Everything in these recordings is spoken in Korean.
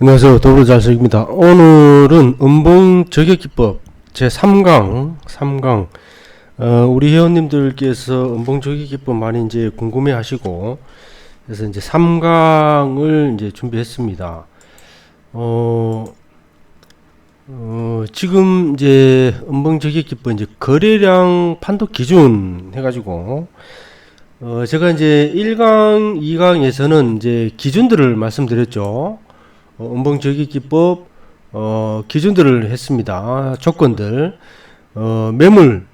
안녕하세요. 더불어잘석입니다. 오늘은 음봉 저격기법 제3강, 3강. 어, 우리 회원님들께서 음봉 저격기법 많이 이제 궁금해 하시고, 그래서 이제 3강을 이제 준비했습니다. 어, 어, 지금 이제 음봉 저격기법 이제 거래량 판독 기준 해가지고, 어, 제가 이제 1강, 2강에서는 이제 기준들을 말씀드렸죠. 어, 음봉저기 기법 어, 기준들을 했습니다. 조건들 어, 매물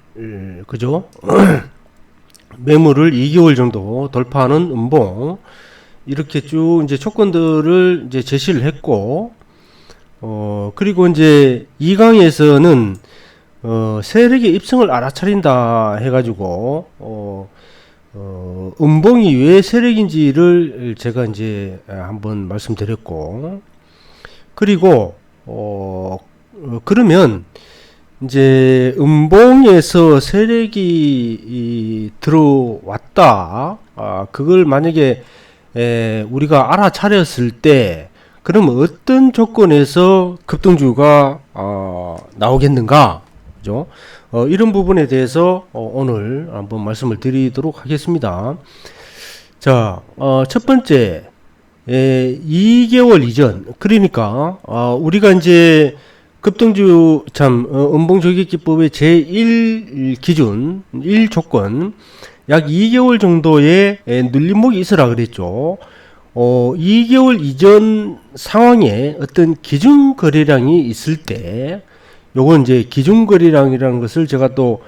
그죠? 매물을 2개월 정도 돌파하는 음봉 이렇게 쭉 이제 조건들을 이제 제시를 했고 어 그리고 이제 2강에서는 어 세력의 입성을 알아차린다 해가지고 어, 어 음봉이 왜 세력인지를 제가 이제 한번 말씀드렸고 그리고 어, 어 그러면 이제 음봉에서 세력이 이, 들어왔다. 아, 그걸 만약에 에, 우리가 알아차렸을 때 그럼 어떤 조건에서 급등주가 어, 나오겠는가? 그죠? 어, 이런 부분에 대해서 어, 오늘 한번 말씀을 드리도록 하겠습니다. 자, 어, 첫 번째 예, 2개월 이전 그러니까 어, 우리가 이제 급등주 참 어, 음봉조기기법의 제1 기준 1 조건 약 2개월 정도의 예, 눌림목이 있으라 그랬죠. 어, 2개월 이전 상황에 어떤 기준 거래량이 있을 때 요건 이제 기준 거래량이라는 것을 제가 또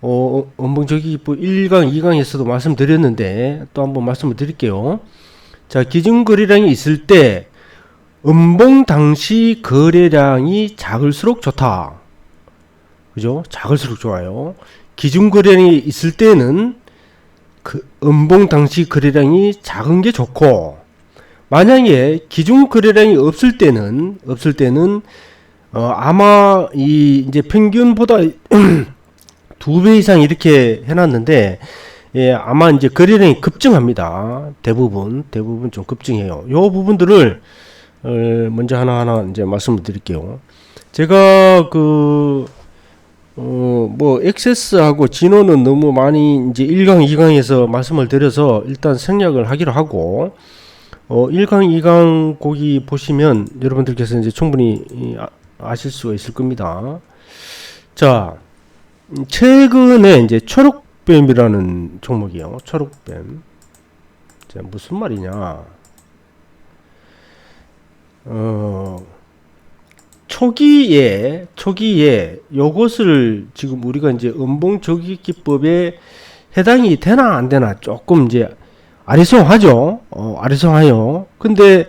어, 음봉조기기법 1강, 2강에서도 말씀드렸는데 또 한번 말씀을 드릴게요. 자, 기준 거래량이 있을 때 음봉 당시 거래량이 작을수록 좋다. 그죠? 작을수록 좋아요. 기준 거래량이 있을 때는 그 음봉 당시 거래량이 작은 게 좋고 만약에 기준 거래량이 없을 때는 없을 때는 어 아마 이 이제 평균보다 두 배 이상 이렇게 해놨는데 예, 아마 이제 거래량이 급증합니다. 대부분, 대부분 좀 급증해요. 요 부분들을, 어, 먼저 하나하나 이제 말씀을 드릴게요. 제가 그, 어, 뭐, 액세스하고 진호는 너무 많이 이제 1강, 2강에서 말씀을 드려서 일단 생략을 하기로 하고, 어, 1강, 2강 거기 보시면 여러분들께서 이제 충분히 아, 아실 수가 있을 겁니다. 자, 최근에 이제 초록 초록뱀이라는 종목이요. 초록뱀. 자, 무슨 말이냐. 어, 초기에, 초기에 요것을 지금 우리가 이제 음봉 조기 기법에 해당이 되나 안 되나 조금 이제 아리송하죠. 어, 아리송해요. 근데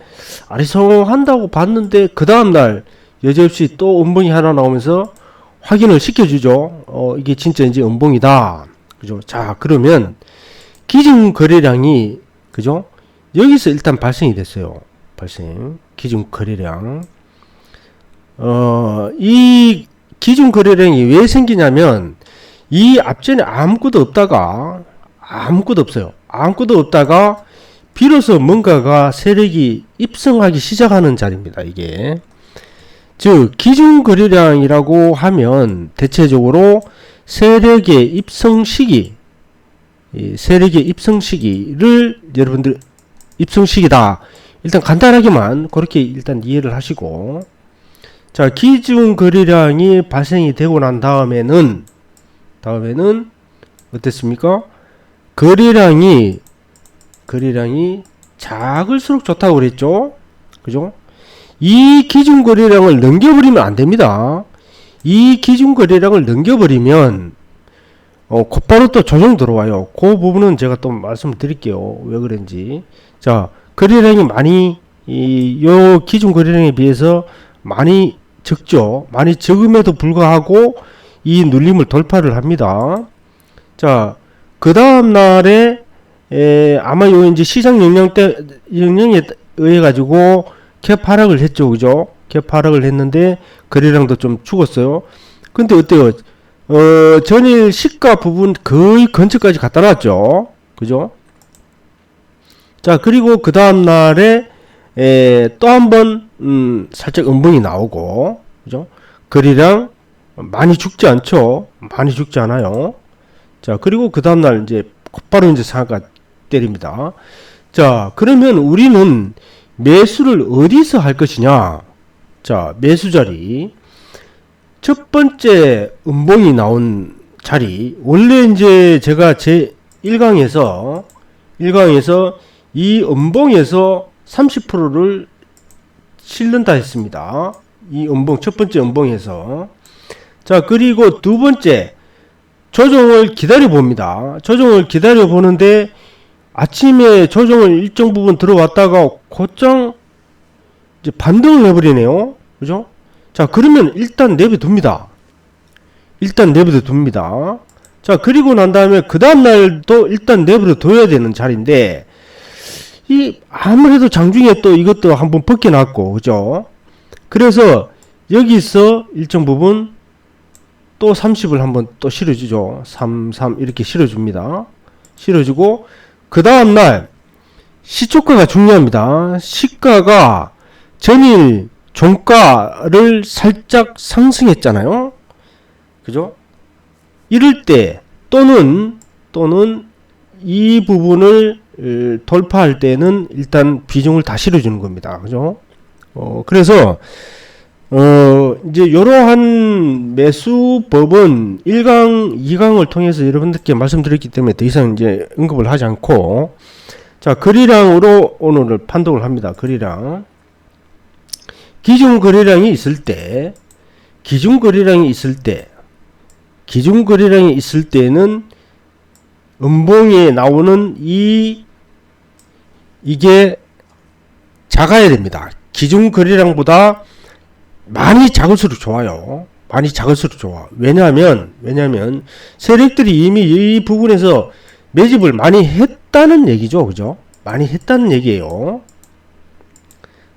아리송한다고 봤는데 그 다음날 여지없이 또 음봉이 하나 나오면서 확인을 시켜주죠. 어, 이게 진짜 이제 음봉이다. 그죠? 자, 그러면 기준 거래량이 그죠? 여기서 일단 발생이 됐어요. 발생. 기준 거래량. 어, 이 기준 거래량이 왜 생기냐면 이 앞전에 아무것도 없다가 아무것도 없어요. 아무것도 없다가 비로소 뭔가가 세력이 입성하기 시작하는 자리입니다. 이게. 즉 기준 거래량이라고 하면 대체적으로 세력의 입성 시기, 세력의 입성 시기를 여러분들 입성 시기다. 일단 간단하게만 그렇게 일단 이해를 하시고 자 기준 거래량이 발생이 되고 난 다음에는 다음에는 어땠습니까? 거래량이 거래량이 작을수록 좋다고 그랬죠? 그죠? 이 기준 거래량을 넘겨버리면 안 됩니다. 이 기준 거래량을 넘겨버리면 어, 곧바로 또 조정 들어와요. 그 부분은 제가 또 말씀을 드릴게요. 왜 그런지. 자, 거래량이 많이, 이, 요 기준 거래량에 비해서 많이 적죠. 많이 적음에도 불구하고 이 눌림을 돌파를 합니다. 자, 그 다음 날에, 에, 아마 요 이제 시장 영향 때, 영향에 의해 가지고 캡 하락을 했죠. 그죠? 캡 하락을 했는데, 거래량도 좀 죽었어요. 근데 어때요? 어, 전일 시가 부분 거의 근처까지 갖다 놨죠. 그죠? 자, 그리고 그 다음 날에, 또 한 번, 음, 살짝 음봉이 나오고, 그죠? 거래량 많이 죽지 않죠? 많이 죽지 않아요. 자, 그리고 그 다음 날 이제 곧바로 이제 상한가 때립니다. 자, 그러면 우리는 매수를 어디서 할 것이냐? 자, 매수 자리. 첫 번째 음봉이 나온 자리. 원래 이제 제가 제 1강에서, 1강에서 이 음봉에서 30%를 실른다 했습니다. 이 음봉, 첫 번째 음봉에서. 자, 그리고 두 번째, 조정을 기다려 봅니다. 조정을 기다려 보는데, 아침에 조정을 일정 부분 들어왔다가 곧장 이제 반등을 해버리네요. 그죠? 자, 그러면 일단 내버려둡니다. 일단 내버려둡니다. 자, 그리고 난 다음에 그 다음날도 일단 내버려둬야 되는 자리인데, 이, 아무래도 장중에 또 이것도 한번 벗겨놨고, 그죠? 그래서 여기서 일정 부분 또 30을 한번 또 실어주죠. 3, 3 이렇게 실어줍니다. 실어주고, 그 다음날 시초가가 중요합니다. 시가가 전일 종가를 살짝 상승했잖아요. 그죠? 이럴 때 또는 또는 이 부분을 어, 돌파할 때는 일단 비중을 다 실어주는 겁니다. 그죠? 어, 그래서 어, 이제 이러한 매수법은 1강, 2강을 통해서 여러분들께 말씀드렸기 때문에 더 이상 이제 언급을 하지 않고 자, 거래량으로 오늘을 판독을 합니다. 거래량. 기준 거래량이 있을 때 기준 거래량이 있을 때 기준 거래량이 있을 때는 음봉에 나오는 이 이게 작아야 됩니다. 기준 거래량보다 많이 작을수록 좋아요. 많이 작을수록 좋아. 왜냐하면 왜냐하면 세력들이 이미 이 부분에서 매집을 많이 했다는 얘기죠. 그죠? 많이 했다는 얘기예요.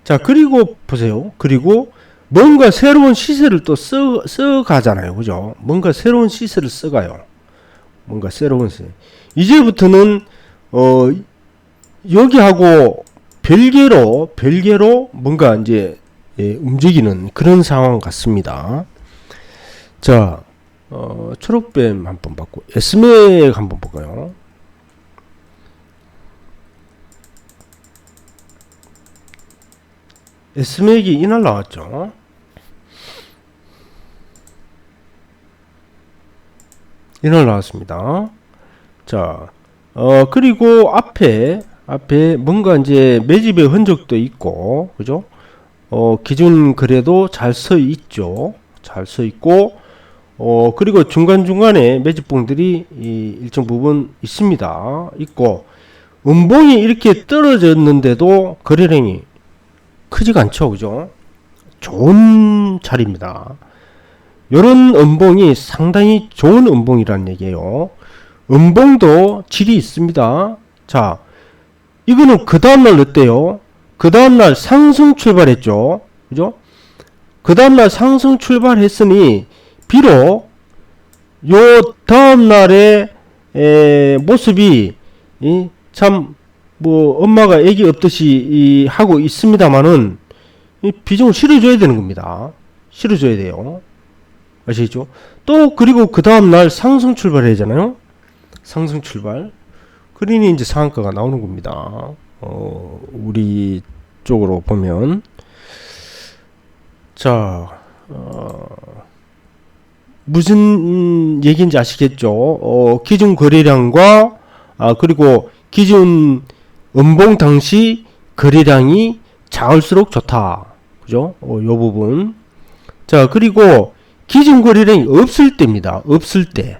자, 그리고 보세요. 그리고 뭔가 새로운 시세를 또 써, 써가잖아요. 그죠? 뭔가 새로운 시세를 써가요. 뭔가 새로운 시세. 이제부터는, 어, 여기하고 별개로, 별개로 뭔가 이제 예, 움직이는 그런 상황 같습니다. 자, 어, 초록뱀 한번 봤고, 에스맥 한번 볼까요? 에스맥이 이날 나왔죠. 이날 나왔습니다. 자, 어, 그리고 앞에, 앞에 뭔가 이제 매집의 흔적도 있고, 그죠? 어, 기준 거래도 잘 서 있죠. 잘 서 있고, 어, 그리고 중간중간에 매집봉들이 이 일정 부분 있습니다. 있고, 음봉이 이렇게 떨어졌는데도 거래량이 크지가 않죠. 그죠? 좋은 자리입니다. 요런 음봉이 상당히 좋은 음봉이라는 얘기예요. 음봉도 질이 있습니다. 자, 이거는 그 다음날 어때요? 그 다음날 상승 출발했죠. 그죠? 그 다음날 상승 출발했으니, 비록, 요 다음날의 모습이, 참, 뭐, 엄마가 애기 없듯이 하고 있습니다만은, 비중을 실어줘야 되는 겁니다. 실어줘야 돼요. 아시겠죠? 또, 그리고 그 다음 날 상승 출발하잖아요? 상승 출발. 그러니 이제 상한가가 나오는 겁니다. 어, 우리 쪽으로 보면 자 어, 무슨 얘기인지 아시겠죠? 어, 기준 거래량과 아, 그리고 기준 음봉 당시 거래량이 작을수록 좋다. 그죠? 어, 요 부분. 자, 그리고 기준 거래량이 없을 때입니다. 없을 때.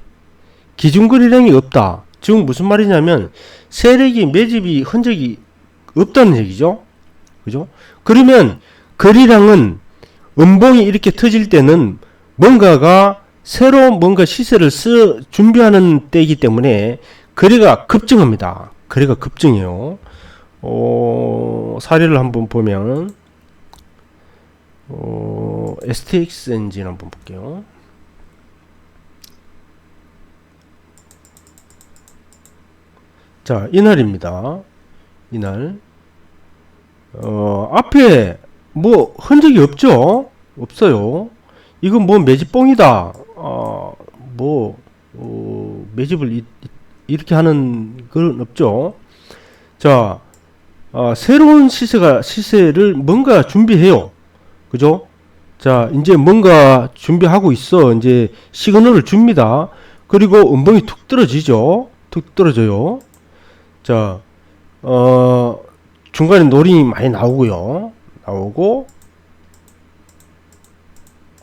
기준 거래량이 없다. 지금 무슨 말이냐면 세력이 매집이 흔적이 없다는 얘기죠. 그죠? 그러면 거래량은 음봉이 이렇게 터질 때는 뭔가가 새로 뭔가 시세를 쓰 준비하는 때이기 때문에 거래가 급증합니다. 거래가 급증해요. 어, 사례를 한번 보면 어, STX 엔진 한번 볼게요. 자, 이날입니다. 이날. 어, 앞에 뭐 흔적이 없죠? 없어요. 이건 뭐 매집봉이다. 어, 뭐 어, 매집을 이, 이렇게 하는 건 없죠. 자, 어, 새로운 시세가 시세를 뭔가 준비해요. 그죠? 자, 이제 뭔가 준비하고 있어. 이제 시그널을 줍니다. 그리고 음봉이 툭 떨어지죠. 툭 떨어져요. 자, 어, 중간에 노림이 많이 나오고요. 나오고,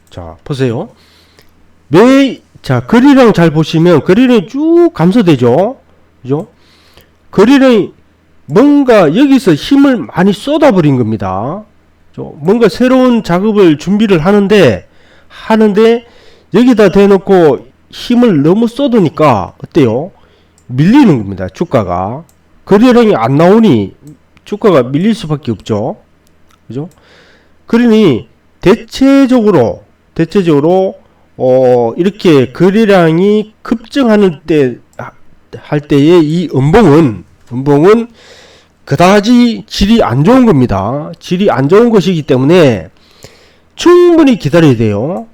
자, 보세요. 매, 자, 거리량 잘 보시면 거리량이 쭉 감소되죠. 그죠? 거리량이 뭔가 여기서 힘을 많이 쏟아버린 겁니다. 저 뭔가 새로운 작업을 준비를 하는데 하는데 여기다 대놓고 힘을 너무 쏟으니까 어때요? 밀리는 겁니다. 주가가 거래량이 안 나오니 주가가 밀릴 수밖에 없죠. 그죠? 그러니 대체적으로 대체적으로 어 이렇게 거래량이 급증하는 때 할 때의 이 음봉은 음봉은 그다지 질이 안 좋은 겁니다. 질이 안 좋은 것이기 때문에 충분히 기다려야 돼요.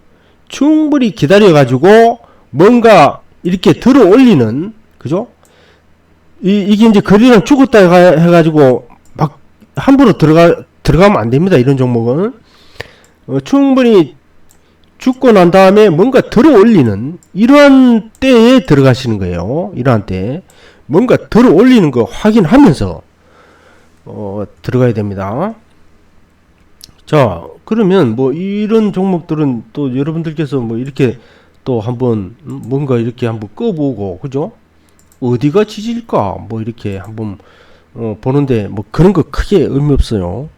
충분히 기다려 가지고 뭔가 이렇게 들어 올리는 그죠? 이, 이게 이제 거리랑 죽었다 해- 해가지고 막 함부로 들어가 들어가면 안 됩니다. 이런 종목은 어, 충분히 죽고 난 다음에 뭔가 들어 올리는 이러한 때에 들어가시는 거예요. 이러한 때 뭔가 들어 올리는 거 확인하면서 어, 들어가야 됩니다. 자, 그러면 뭐 이런 종목들은 또 여러분들께서 뭐 이렇게 또 한번 음, 뭔가 이렇게 한번 꺼보고 그죠? 어디가 지질까 뭐 이렇게 한번 어, 보는데 뭐 그런 거 크게 의미 없어요.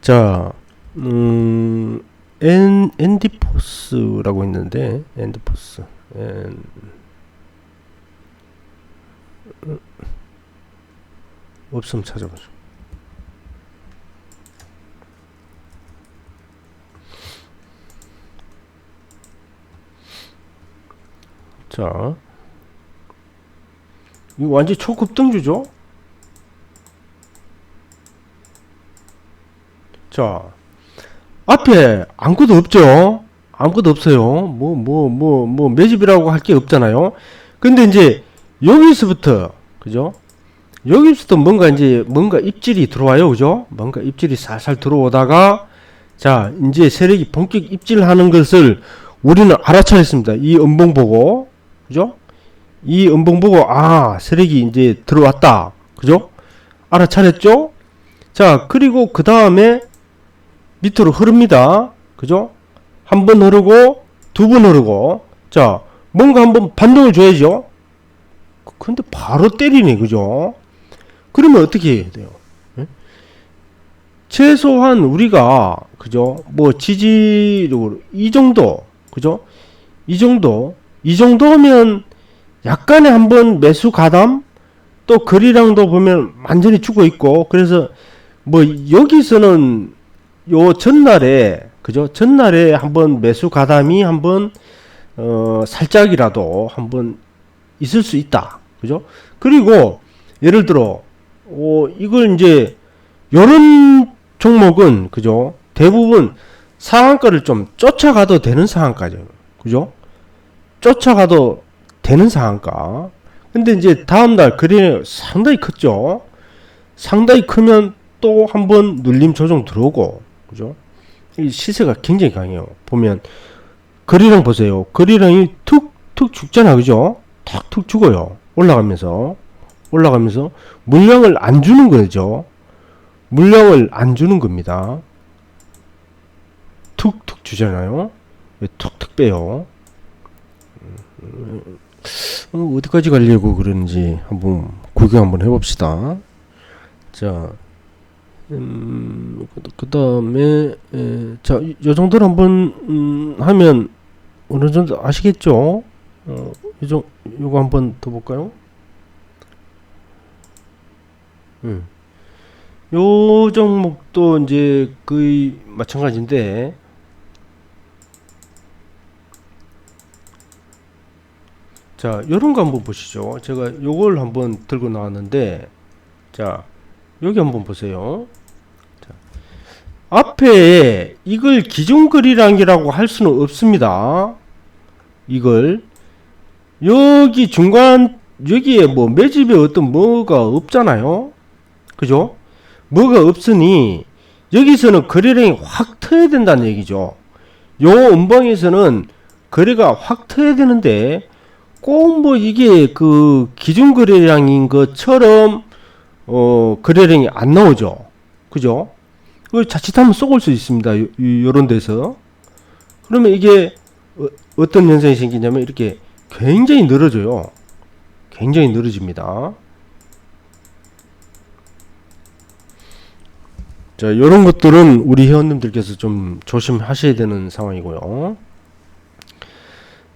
자, 음, 엔 엔디포스라고 있는데 엔디포스 엔 어, 없으면 찾아보죠. 자, 이거 완전 초급등주죠? 자, 앞에 아무것도 없죠? 아무것도 없어요. 뭐, 뭐, 뭐, 뭐, 매집이라고 할 게 없잖아요. 근데 이제, 여기서부터, 그죠? 여기서부터 뭔가 이제, 뭔가 입질이 들어와요. 그죠? 뭔가 입질이 살살 들어오다가, 자, 이제 세력이 본격 입질하는 것을 우리는 알아차렸습니다. 이 음봉 보고, 그죠? 이 음봉 보고, 아, 세력이 이제 들어왔다. 그죠? 알아차렸죠? 자, 그리고 그 다음에 밑으로 흐릅니다. 그죠? 한 번 흐르고, 두 번 흐르고, 자, 뭔가 한번 반동을 줘야죠? 근데 바로 때리네, 그죠? 그러면 어떻게 해야 돼요? 예? 최소한 우리가, 그죠? 뭐, 지지력으로, 이 정도, 그죠? 이 정도, 이 정도면 약간의 한번 매수 가담, 또 거리량도 보면 완전히 죽어 있고, 그래서 뭐, 여기서는 요 전날에 그죠? 전날에 한번 매수 가담이 한번 어 살짝이라도 한번 있을 수 있다. 그죠? 그리고 예를 들어 어 이걸 이제 요런 종목은 그죠? 대부분 상한가를 좀 쫓아가도 되는 상한가죠. 그죠? 쫓아가도 되는 상한가. 근데 이제 다음날 거래 상당히 컸죠. 상당히 크면 또 한번 눌림 조정 들어오고 그죠? 이 시세가 굉장히 강해요. 보면 거리량 보세요. 거리량이 툭툭 죽잖아, 그죠? 툭툭 죽어요. 올라가면서 올라가면서 물량을 안 주는 거죠. 물량을 안 주는 겁니다. 툭툭 주잖아요. 왜 툭툭 빼요? 음, 어, 어디까지 가려고 그러는지 한번 구경 한번 해봅시다. 자, 음, 그 다음에, 자, 이- 요 정도로 한번, 음, 하면, 어느 정도 아시겠죠? 어, 요 정, 요거 한번 더 볼까요? 음. 요 종목도 이제 거의 마찬가지인데, 자, 요런 거 한번 보시죠. 제가 요걸 한번 들고 나왔는데, 자, 여기 한번 보세요. 자, 앞에 이걸 기존 거래량이라고 할 수는 없습니다. 이걸 여기 중간 여기에 뭐 매집에 어떤 뭐가 없잖아요. 그죠? 뭐가 없으니 여기서는 거래량이 확 터야 된다는 얘기죠. 요 음방에서는 거래가 확 터야 되는데 꼭 뭐 이게 그 기준 거래량인 것처럼 어 거래량이 안 나오죠. 그죠? 그 자칫하면 쏘을 수 있습니다. 요, 요런 데서. 그러면 이게 어, 떤 현상이 생기냐면 이렇게 굉장히 늘어져요. 굉장히 늘어집니다. 자, 이런 것들은 우리 회원님들께서 좀 조심하셔야 되는 상황이고요.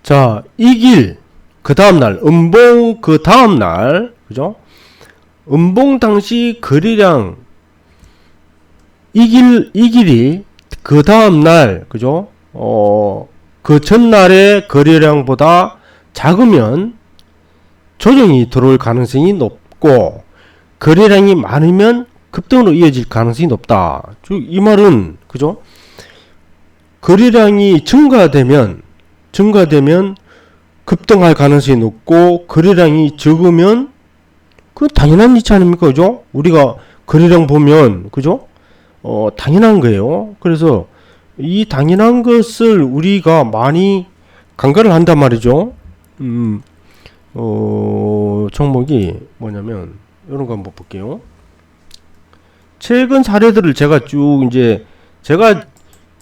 자, 이 길, 그 다음날, 음봉 그 다음날, 그죠? 음봉 당시 거래량, 이 길, 이 길이 그 다음날, 그죠? 어, 그 전날의 거래량보다 작으면 조정이 들어올 가능성이 높고, 거래량이 많으면 급등으로 이어질 가능성이 높다. 즉, 이 말은, 그죠? 거래량이 증가되면, 증가되면 급등할 가능성이 높고, 거래량이 적으면, 그 당연한 이치 아닙니까? 그죠? 우리가 거래량 보면, 그죠? 어, 당연한 거예요. 그래서 이 당연한 것을 우리가 많이 간과를 한단 말이죠. 음, 어, 종목이 뭐냐면, 이런 거 한번 볼게요. 최근 사례들을 제가 쭉 이제 제가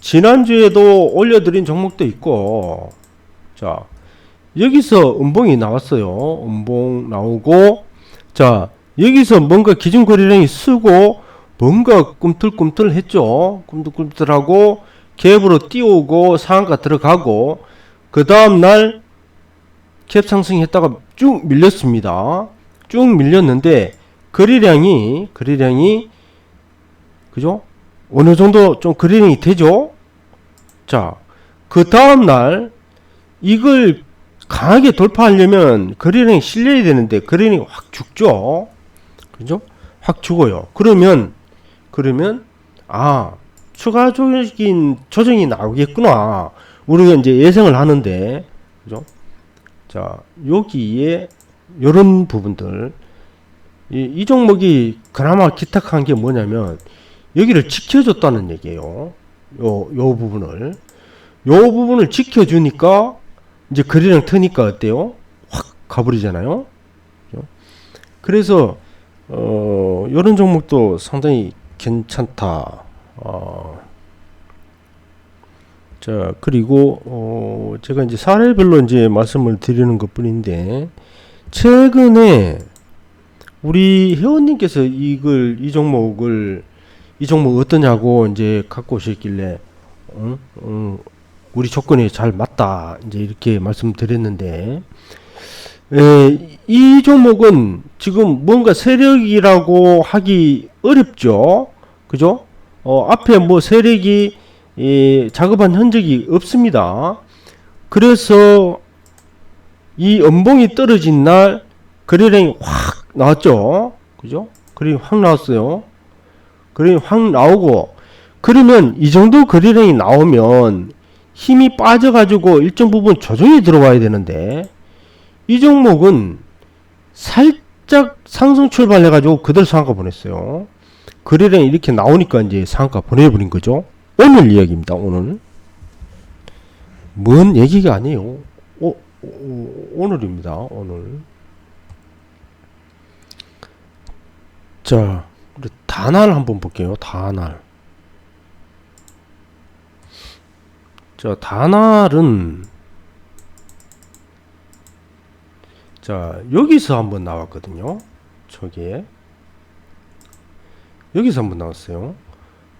지난주에도 올려드린 종목도 있고 자 여기서 음봉이 나왔어요 음봉 나오고 자 여기서 뭔가 기준 거래량이 쓰고 뭔가 꿈틀꿈틀 했죠 꿈틀꿈틀하고 갭으로 띄우고 상한가 들어가고 그 다음날 캡 상승했다가 쭉 밀렸습니다 쭉 밀렸는데 거래량이 거래량이 그죠? 어느 정도 좀 그리닝이 되죠? 자, 그 다음 날 이걸 강하게 돌파하려면 그리닝이 실려야 되는데 그리닝이 확 죽죠? 그죠? 확 죽어요. 그러면, 그러면, 아, 추가적인 조정이 나오겠구나. 우리가 이제 예상을 하는데, 그죠? 자, 여기에, 요런 부분들, 이, 이 종목이 그나마 기탁한 게 뭐냐면, 여기를 지켜줬다는 얘기예요. 요, 요 부분을. 요 부분을 지켜주니까, 이제 거리랑 트니까 어때요? 확 가버리잖아요? 그래서, 어, 요런 종목도 상당히 괜찮다. 어, 자, 그리고, 어, 제가 이제 사례별로 이제 말씀을 드리는 것 뿐인데, 최근에 우리 회원님께서 이걸, 이 종목을 이 종목 어떠냐고 이제 갖고 오셨길래 응? 응, 우리 조건이 잘 맞다 이제 이렇게 말씀드렸는데 에, 이 종목은 지금 뭔가 세력이라고 하기 어렵죠 그죠 어, 앞에 뭐 세력이 예, 작업한 흔적이 없습니다 그래서 이 연봉이 떨어진 날 거래량이 확 나왔죠 그죠 거래량이 확 나왔어요 그림이 확 나오고 그러면 이 정도 거리량이 나오면 힘이 빠져가지고 일정 부분 조정이 들어와야 되는데 이 종목은 살짝 상승 출발해가지고 그대로 상한가 보냈어요. 거래량이 이렇게 나오니까 이제 상한가 보내버린 거죠. 오늘 이야기입니다. 오늘 뭔 얘기가 아니에요. 오, 오, 오늘입니다. 오늘 자 우리 단알 한번 볼게요. 단알. 자, 단알은 자, 여기서 한번 나왔거든요. 저기에. 여기서 한번 나왔어요.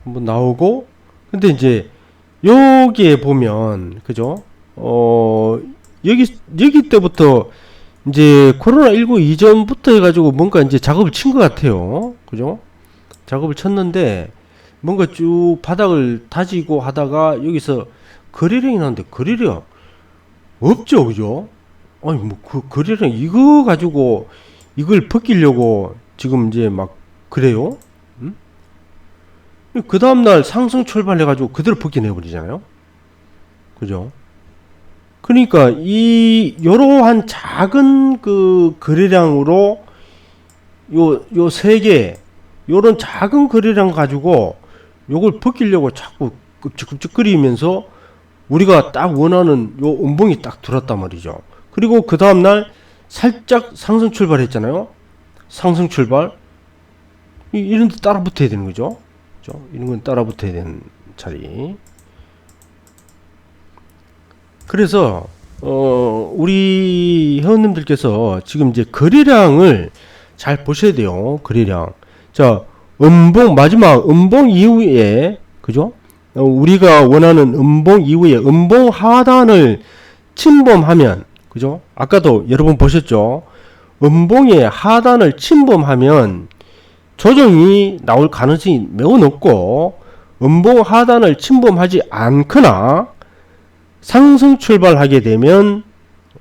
한번 나오고 근데 이제 여기에 보면 그죠? 어, 여기 여기 때부터 이제 코로나 19 이전부터 해가지고 뭔가 이제 작업을 친 것 같아요. 그죠? 작업을 쳤는데 뭔가 쭉 바닥을 다지고 하다가 여기서 거래량이 나는데 거래량 없죠. 그죠? 아니, 뭐, 그 거래량 이거 가지고 이걸 벗기려고 지금 이제 막 그래요? 음? 그 다음날 상승 출발해가지고 그대로 벗겨내버리잖아요. 그죠? 그러니까 이 이러한 작은 그 거래량으로 요 요 세 개 요런 작은 거래량 가지고 요걸 벗기려고 자꾸 끔찍끔찍거리면서 우리가 딱 원하는 요 음봉이 딱 들었단 말이죠. 그리고 그 다음 날 살짝 상승 출발했잖아요. 상승 출발. 이- 이런 데 따라 붙어야 되는 거죠. 그죠? 이런 건 따라 붙어야 되는 자리. 그래서 어 우리 회원님들께서 지금 이제 거래량을 잘 보셔야 돼요. 거래량. 자, 음봉 마지막 음봉 이후에 그죠? 어, 우리가 원하는 음봉 이후에 음봉 하단을 침범하면 그죠? 아까도 여러분 보셨죠? 음봉의 하단을 침범하면 조정이 나올 가능성이 매우 높고 음봉 하단을 침범하지 않거나 상승 출발하게 되면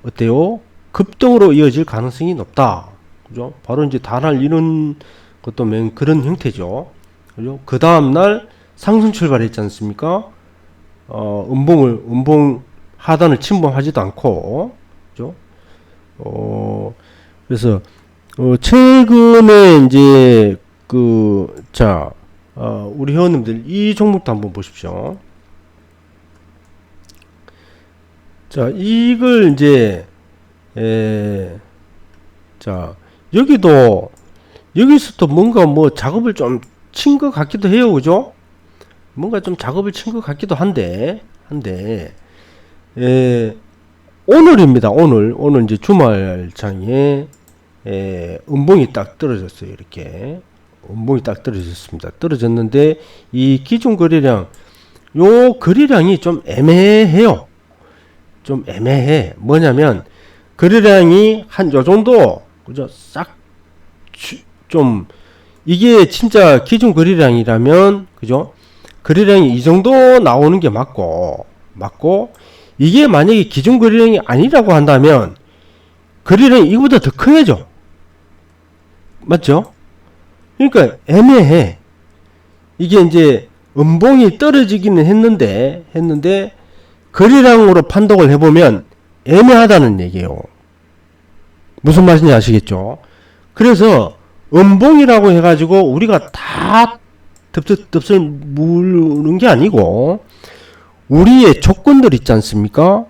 어때요? 급등으로 이어질 가능성이 높다. 그죠? 바로 이제 단할 이런 것도 맨 그런 형태죠. 그죠? 그 다음 날 상승 출발했지 않습니까? 어, 음봉을 음봉 하단을 침범하지도 않고, 그죠? 어, 그래서 어, 최근에 이제 그 자, 어, 우리 회원님들 이 종목도 한번 보십시오. 자, 이걸 이제 에, 자, 여기도 여기서도 뭔가 뭐 작업을 좀 친 것 같기도 해요. 그죠? 뭔가 좀 작업을 친 것 같기도 한데 한데 에, 오늘입니다. 오늘 오늘 이제 주말장에 에, 음봉이 딱 떨어졌어요. 이렇게 음봉이 딱 떨어졌습니다. 떨어졌는데 이 기준 거래량 요 거래량이 좀 애매해요. 좀 애매해. 뭐냐면 거래량이 한 요 정도 그죠? 싹좀 이게 진짜 기준 거래량이라면 그죠? 거래량이 이 정도 나오는 게 맞고 맞고 이게 만약에 기준 거래량이 아니라고 한다면 거래량이 이거보다 더 커야죠. 맞죠? 그러니까 애매해. 이게 이제 음봉이 떨어지기는 했는데 했는데 거래량으로 판독을 해보면 애매하다는 얘기예요. 무슨 말인지 아시겠죠? 그래서 음봉이라고 해가지고 우리가 다 덥석덥석 무는 게 아니고 우리의 조건들 있지 않습니까?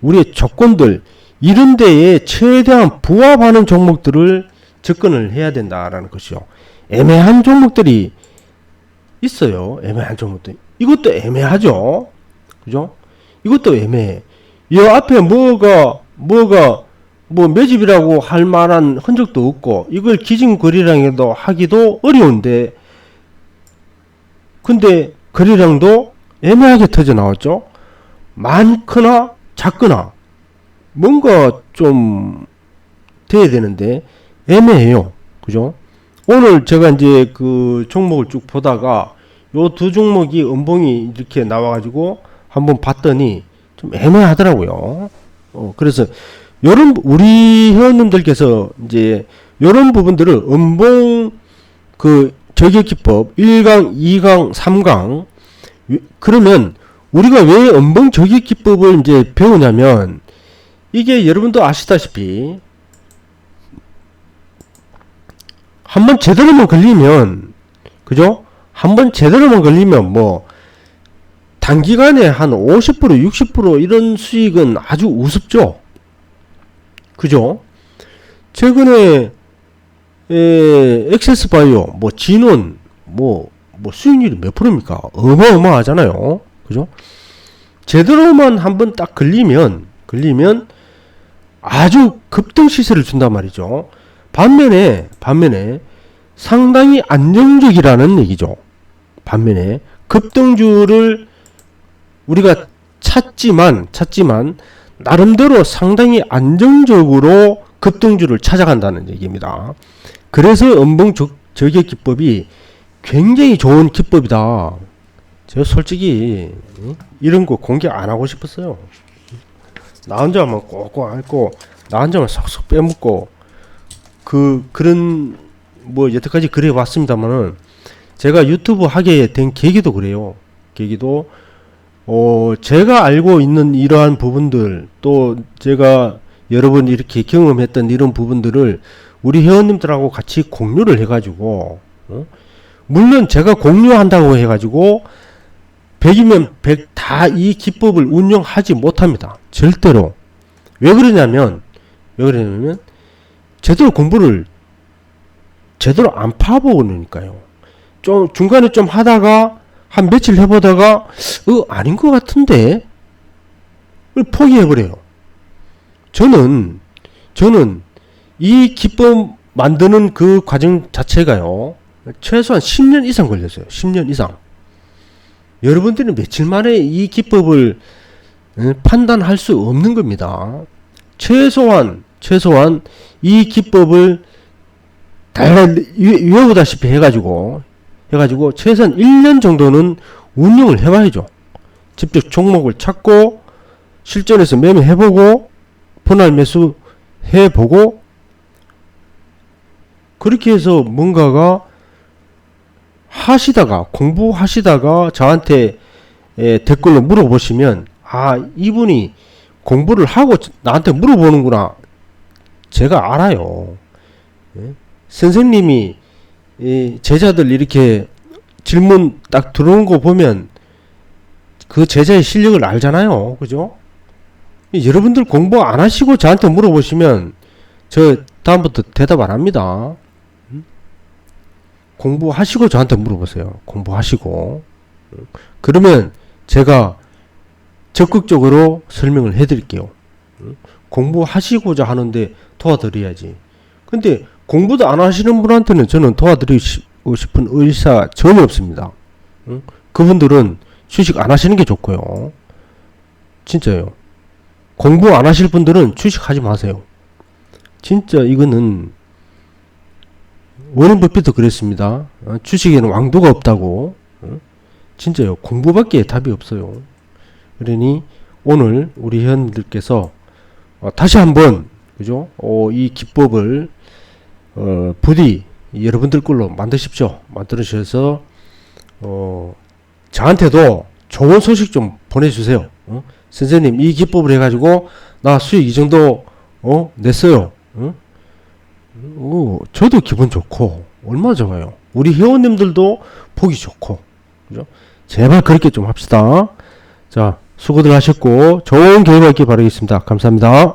우리의 조건들 이런 데에 최대한 부합하는 종목들을 접근을 해야 된다라는 것이죠. 애매한 종목들이 있어요. 애매한 종목들. 이것도 애매하죠. 그죠? 이것도 애매해. 이 앞에 뭐가 뭐가 뭐 매집이라고 할 만한 흔적도 없고 이걸 기준 거래량에도 하기도 어려운데 근데 거래량도 애매하게 터져 나왔죠. 많거나 작거나 뭔가 좀 돼야 되는데 애매해요. 그죠? 오늘 제가 이제 그 종목을 쭉 보다가 요 두 종목이 음봉이 이렇게 나와가지고 한번 봤더니 좀 애매하더라고요. 어, 그래서 요런 우리 회원님들께서 이제 요런 부분들을 음봉 그 저격 기법 1강, 2강, 3강 그러면 우리가 왜 음봉 저격 기법을 이제 배우냐면 이게 여러분도 아시다시피 한 번 제대로만 걸리면 그죠? 한 번 제대로만 걸리면 뭐 단기간에 한 50% 60% 이런 수익은 아주 우습죠. 그죠? 최근에 에, 엑세스 바이오, 뭐 진원, 뭐, 뭐 수익률이 몇 프로입니까? 어마어마하잖아요. 그죠? 제대로만 한 번 딱 걸리면, 걸리면 아주 급등 시세를 준단 말이죠. 반면에, 반면에 상당히 안정적이라는 얘기죠. 반면에 급등주를 우리가 찾지만, 찾지만 나름대로 상당히 안정적으로 급등주를 찾아간다는 얘기입니다. 그래서 음봉 저- 저격 기법이 굉장히 좋은 기법이다. 제가 솔직히 응? 이런 거 공개 안 하고 싶었어요. 나 혼자만 꼭꼭 앓고 나 혼자만 쏙쏙 빼먹고 그 그런 뭐 여태까지 그래 왔습니다만은 제가 유튜브 하게 된 계기도 그래요. 계기도 어 제가 알고 있는 이러한 부분들 또 제가 여러 번 이렇게 경험했던 이런 부분들을 우리 회원님들하고 같이 공유를 해가지고 어? 물론 제가 공유한다고 해가지고 100이면 100 다 이 기법을 운영하지 못합니다. 절대로. 왜 그러냐면 왜 그러냐면 제대로 공부를 제대로 안 파보니까요. 좀 중간에 좀 하다가 한 며칠 해보다가 어 아닌 것 같은데 포기해버려요. 저는 저는 이 기법 만드는 그 과정 자체가요 최소한 10년 이상 걸렸어요. 10년 이상. 여러분들은 며칠 만에 이 기법을 어, 판단할 수 없는 겁니다. 최소한 최소한 이 기법을 다 외- 외우다시피 해가지고 해가지고 최소한 1년 정도는 운영을 해봐야죠. 직접 종목을 찾고 실전에서 매매해보고 분할 매수 해보고 그렇게 해서 뭔가가 하시다가 공부하시다가 저한테 에, 댓글로 물어보시면 아 이분이 공부를 하고 나한테 물어보는구나 제가 알아요 예? 선생님이 이 제자들 이렇게 질문 딱 들어온 거 보면 그 제자의 실력을 알잖아요 그죠 이 여러분들 공부 안 하시고 저한테 물어보시면 저 다음부터 대답 안 합니다 음? 공부하시고 저한테 물어보세요 공부하시고 음, 그러면 제가 적극적으로 설명을 해드릴게요. 응? 공부하시고자 하는데 도와드려야지. 근데 공부도 안 하시는 분한테는 저는 도와드리고 싶은 의사 전혀 없습니다. 응? 그분들은 주식 안 하시는 게 좋고요. 진짜요. 공부 안 하실 분들은 주식 하지 마세요. 진짜 이거는 워렌 버핏도 그랬습니다. 어, 주식에는 왕도가 없다고. 어? 진짜요. 공부밖에 답이 없어요. 그러니 오늘 우리 회원님들께서 어, 다시 한번 그죠? 어, 이 기법을 어, 부디 여러분들 걸로 만드십시오. 만들으셔서 어, 저한테도 좋은 소식 좀 보내주세요. 어? 선생님 이 기법을 해가지고 나 수익 이 정도 어? 냈어요. 어? 어, 저도 기분 좋고 얼마나 좋아요. 우리 회원님들도 보기 좋고 그죠? 제발 그렇게 좀 합시다. 자, 수고들 하셨고 좋은 결과 있길 바라겠습니다. 감사합니다.